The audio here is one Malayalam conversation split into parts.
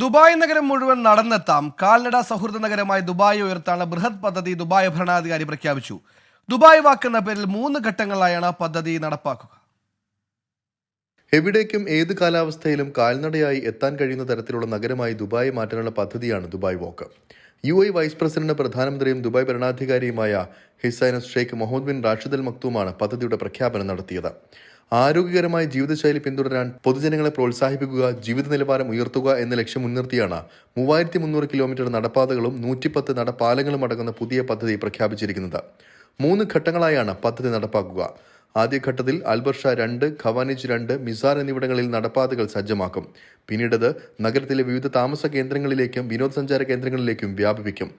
ദുബായ് നഗരം മുഴുവൻ നടന്നെത്താം. കാൽനട സൗഹൃദ നഗരമായ ദുബായ് ഉയർത്താനുള്ള ബൃഹത് പദ്ധതി ദുബായ് ഭരണാധികാരി പ്രഖ്യാപിച്ചു. ദുബായ് വാക്ക് എന്ന പേരിൽ മൂന്ന് ഘട്ടങ്ങളിലായാണ് പദ്ധതി നടപ്പാക്കുക. എവിടേക്കും ഏത് കാലാവസ്ഥയിലും കാൽനടയായി എത്താൻ കഴിയുന്ന തരത്തിലുള്ള നഗരമായി ദുബായ് മാറ്റാനുള്ള പദ്ധതിയാണ് Dubai walk. UAE vice president പ്രധാനമന്ത്രിയും Dubai ഭരണാധികാരിയുമായ his highness Sheikh Mohammed bin Rashid Al മക്തൂമാണ് പദ്ധതിയുടെ പ്രഖ്യാപനം നടത്തിയത്. ആരോഗ്യകരമായ ജീവിതശൈലി പിന്തുടരാൻ പൊതുജനങ്ങളെ പ്രോത്സാഹിപ്പിക്കുക ജീവിത നിലവാരം ഉയർത്തുക എന്ന ലക്ഷ്യം മുൻനിർത്തിയാണ് മൂവായിരത്തി മുന്നൂറ് കിലോമീറ്റർ നടപ്പാതകളും നൂറ്റിപ്പത്ത് നടപ്പാലങ്ങളും അടങ്ങുന്ന പുതിയ പദ്ധതി പ്രഖ്യാപിച്ചിരിക്കുന്നത്. മൂന്ന് ഘട്ടങ്ങളായാണ് പദ്ധതി നടപ്പാക്കുക. ആദ്യഘട്ടത്തിൽ അൽബർഷ രണ്ട് ഖവാനിജ് രണ്ട് മിസാർ എന്നിവിടങ്ങളിൽ നടപ്പാതകൾ സജ്ജമാക്കും. പിന്നീടത് നഗരത്തിലെ വിവിധ താമസ കേന്ദ്രങ്ങളിലേക്കും വിനോദസഞ്ചാര കേന്ദ്രങ്ങളിലേക്കും വ്യാപിപ്പിക്കും.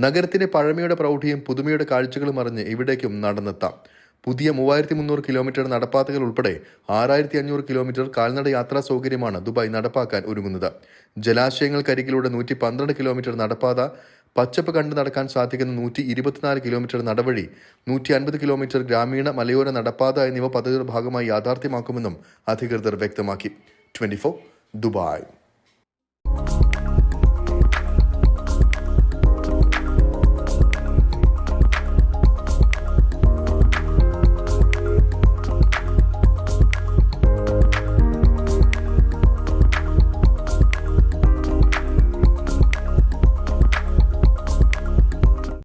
നഗരത്തിന്റെ പഴമയുടെ പ്രൗഢിയും പുതുമയുടെ കാഴ്ചകളും അറിഞ്ഞ് ഇവിടേക്കും നടന്നെത്താം. പുതിയ മൂവായിരത്തി മുന്നൂറ് കിലോമീറ്റർ നടപ്പാതകൾ ഉൾപ്പെടെ ആറായിരത്തി അഞ്ഞൂറ് കിലോമീറ്റർ കാൽനട യാത്രാ സൗകര്യമാണ് ദുബായ് നടപ്പാക്കാൻ ഒരുങ്ങുന്നത്. ജലാശയങ്ങൾക്കരികിലൂടെ നൂറ്റി പന്ത്രണ്ട് കിലോമീറ്റർ നടപ്പാത പച്ചപ്പ് കണ്ടു നടക്കാൻ സാധിക്കുന്ന നൂറ്റി ഇരുപത്തിനാല് കിലോമീറ്റർ നടവഴി നൂറ്റി അൻപത് കിലോമീറ്റർ ഗ്രാമീണ മലയോര നടപ്പാത എന്നിവ പദ്ധതിയുടെ ഭാഗമായി യാഥാർത്ഥ്യമാക്കുമെന്നും അധികൃതർ വ്യക്തമാക്കി. Twenty Dubai.